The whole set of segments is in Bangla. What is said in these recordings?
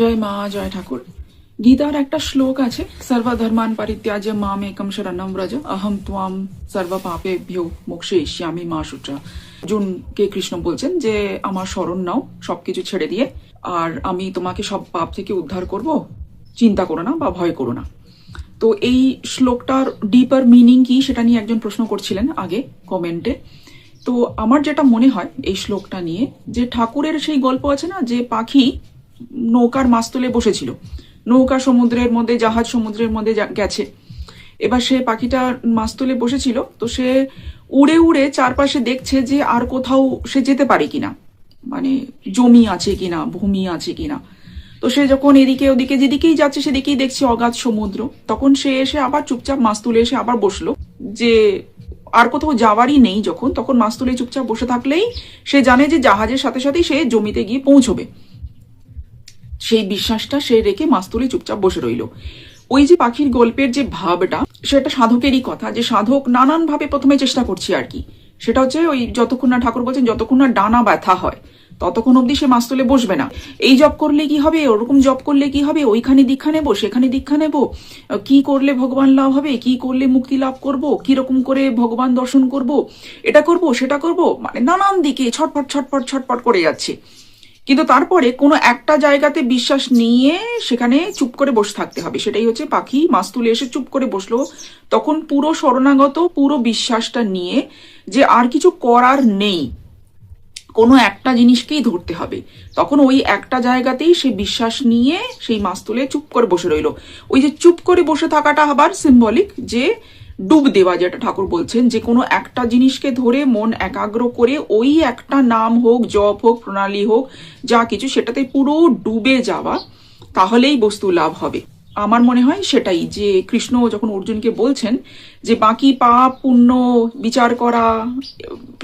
জয় মা, জয় ঠাকুর। গীতার একটা শ্লোক আছে, সর্বধর্মান পরিত্যাজ্য মাম একম শরণম ব্রজ, অহম ত্বাম সর্ব পাপে ভ্যো মোক্ষে ইষ্যামি মা সূত্রা। অর্জুনকে কৃষ্ণ বলছেন যে, আমার শরণ নাও, সবকিছু ছেড়ে দিয়ে, আর আমি তোমাকে সব পাপ থেকে উদ্ধার করব। চিন্তা করো না বা ভয় করো না। তো এই শ্লোকটার ডিপার মিনিং কি সেটা নিয়ে একজন প্রশ্ন করছিলেন আগে কমেন্টে তো আমার যেটা মনে হয় এই শ্লোকটা নিয়ে, যে ঠাকুরের সেই গল্প আছে না, যে পাখি নৌকার মাস্তুলে বসেছিল। নৌকা সমুদ্রের মধ্যে, জাহাজ সমুদ্রের মধ্যে গেছে। এবার সে পাখিটা মাস্তুলে বসেছিল, তো সে উড়ে উড়ে চারপাশে দেখছে যে আর কোথাও সে যেতে পারে কিনা। মানে জমি আছে কিনা, ভূমি আছে কিনা। তো সে যখন এদিকে ওদিকে, যেদিকেই যাচ্ছে সেদিকেই দেখছে অগাধ সমুদ্র। তখন সে এসে আবার চুপচাপ মাছ তুলে এসে আবার বসল যে আর কোথাও যাওয়ারই নেই যখন। তখন মাছ তুলে চুপচাপ বসে থাকলেই সে জানে যে জাহাজের সাথে সাথেই সে জমিতে গিয়ে পৌঁছবে। সেই বিশ্বাসটা সে রেখে মাছ তুলে চুপচাপ বসে রইল। ওই যে পাখির গল্পের যে ভাবটা, সেটা সাধকেরই কথা, যে সাধক নানান ভাবে প্রথমে চেষ্টা করছি আর কি। সেটা হচ্ছে ওই যতক্ষণ না ঠাকুর বলছেন, যতক্ষণ না ডানা ব্যথা হয়, ততক্ষণ অবধি সে মাছ তুলে বসবে না। এই জব করলে কি হবে? ওরকম জব করলে কি হবে? ওইখানে দীক্ষা নেব, সেখানে দীক্ষা নেব। কি করলে ভগবান লাভ হবে? কি করলে মুক্তি লাভ করব? কি রকম করে ভগবান দর্শন করব? এটা করব, সেটা করব? মানে নানান দিকে ছটপট ছটপট ছটপট করে যাচ্ছে। কিন্তু তারপরে কোনো একটা জায়গাতে বিশ্বাস নিয়ে সেখানে চুপ করে বসে থাকতে হবে। সেটাই হচ্ছে পাখি। মাছ তুলে এসে চুপ করে বসল। তখন পুরো শরণাগত, পুরো বিশ্বাসটা নিয়ে যে আর কিছু করার নেই, কোনো একটা জিনিসকেই ধরতে হবে। তখন ওই একটা জায়গাতেই সে বিশ্বাস নিয়ে সেই মাছ তুলে চুপ করে বসে রইল। ওই যে চুপ করে বসে থাকাটা আবার সিম্বলিক যে ডুব দেওয়া যেটা ঠাকুর বলছেন, যে কোনো একটা জিনিসকে ধরে মন একাগ্র করে ওই একটা নাম হোক, জপ হোক, প্রণালী হোক, যা কিছু সেটাতে পুরো ডুবে যাওয়া, তাহলেই বস্তু লাভ হবে। আমার মনে হয় সেটাই যে কৃষ্ণ যখন অর্জুনকে বলছেন যে বাকি পাপ, পুণ্য, বিচার করা,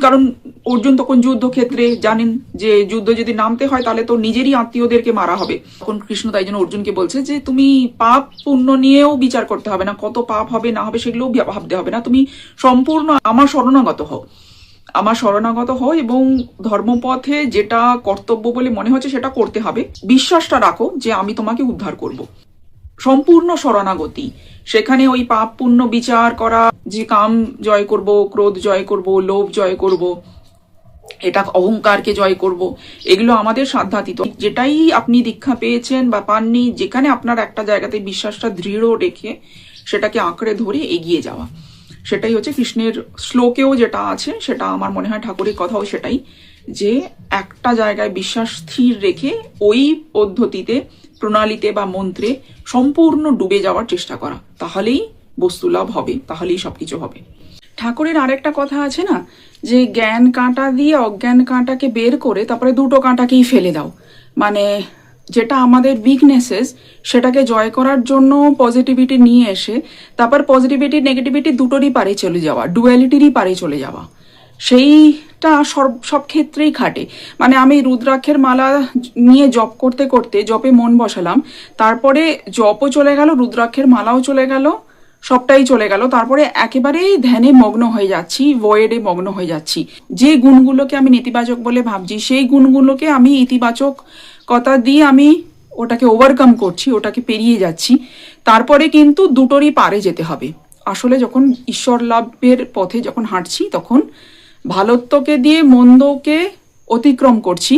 কারণ অর্জুন তখন যুদ্ধক্ষেত্রে জানেন যে যুদ্ধ যদি নামতে হয় তাহলে তো নিজেরই আত্মীয়দেরকে মারা হবে। তখন কৃষ্ণ তাই জন্য অর্জুনকে বলছে যে তুমি পাপ, পুণ্য নিয়েও বিচার করতে হবে না, কত পাপ হবে, না হবে সেগুলোও ভাবতে হবে না। তুমি সম্পূর্ণ আমার শরণাগত হও। আমার শরণাগত হও এবং ধর্মপথে যেটা কর্তব্য বলে মনে হচ্ছে সেটা করতে হবে। বিশ্বাসটা রাখো যে আমি তোমাকে উদ্ধার করব। সম্পূর্ণ শরণাগতি। সেখানে ওই পাপ পুণ্য বিচার করা, যে কাম জয় করব, ক্রোধ জয় করব, লোভ জয় করব, এটা অহংকারকে জয় করব, এগুলো আমাদের সাধ্যাতীত। যেটাই আপনি দীক্ষা পেয়েছেন বা পাননি, যেখানে আপনার একটা জায়গাতে বিশ্বাসটা দৃঢ় রেখে সেটাকে আঁকড়ে ধরে এগিয়ে যাওয়া। সেটাই হচ্ছে কৃষ্ণের শ্লোকেও যেটা আছে, সেটা আমার মনে হয় ঠাকুরের কথাও সেটাই যে একটা জায়গায় বিশ্বাস স্থির রেখে ওই পদ্ধতিতে, প্রণালীতে বা মন্ত্রে সম্পূর্ণ ডুবে যাওয়ার চেষ্টা করা। তাহলেই বস্তু লাভ হবে, তাহলেই সবকিছু হবে। ঠাকুরের আরেকটা কথা আছে না, যে জ্ঞান কাঁটা দিয়ে অজ্ঞান কাঁটাকে বের করে তারপরে দুটো কাঁটাকেই ফেলে দাও। মানে যেটা আমাদের উইকনেসেস সেটাকে জয় করার জন্য পজিটিভিটি নিয়ে এসে, তারপর পজিটিভিটি নেগেটিভিটি দুটোরই পারে চলে যাওয়া ডুয়ালিটিরই পারে চলে যাওয়া। সেইটা সব সব ক্ষেত্রেই খাটে। মানে আমি রুদ্রাক্ষের মালা নিয়ে জপ করতে করতে জপে মন বসালাম। তারপরে জপও চলে গেল, রুদ্রাক্ষের মালাও চলে গেল, সবটাই চলে গেল। তারপরে একেবারেই ধ্যানে মগ্ন হয়ে যাচ্ছি ভয়েডে মগ্ন হয়ে যাচ্ছি। যে গুণগুলোকে আমি নেতিবাচক বলে ভাবছি, সেই গুণগুলোকে আমি ইতিবাচক কথা দিয়ে আমি ওটাকে ওভারকাম করছি, ওটাকে পেরিয়ে যাচ্ছি। তারপরে কিন্তু দুটোরই পারে যেতে হবে। আসলে যখন ঈশ্বর লাভের পথে যখন হাঁটছি, তখন ভালোত্বকে দিয়ে মন্দকে অতিক্রম করছি,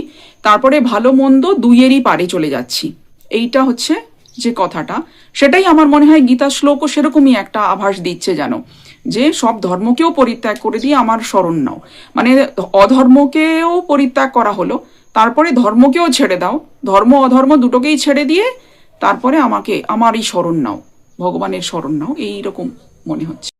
তারপরে ভালো মন্দ দুইয়েরই পারে চলে যাচ্ছি। এইটা হচ্ছে যে কথাটা। সেটাই আমার মনে হয় গীতা শ্লোকও সেরকমই একটা আভাস দিচ্ছে যেন, যে সব ধর্মকেও পরিত্যাগ করে দিয়ে আমার স্মরণ নাও। মানে অধর্মকেও পরিত্যাগ করা হলো, তারপরে ধর্মকেও ছেড়ে দাও। ধর্ম, অধর্ম দুটোকেই ছেড়ে দিয়ে তারপরে আমাকে, আমারই স্মরণ নাও। ভগবানের স্মরণ নাও, এইরকম মনে হচ্ছে।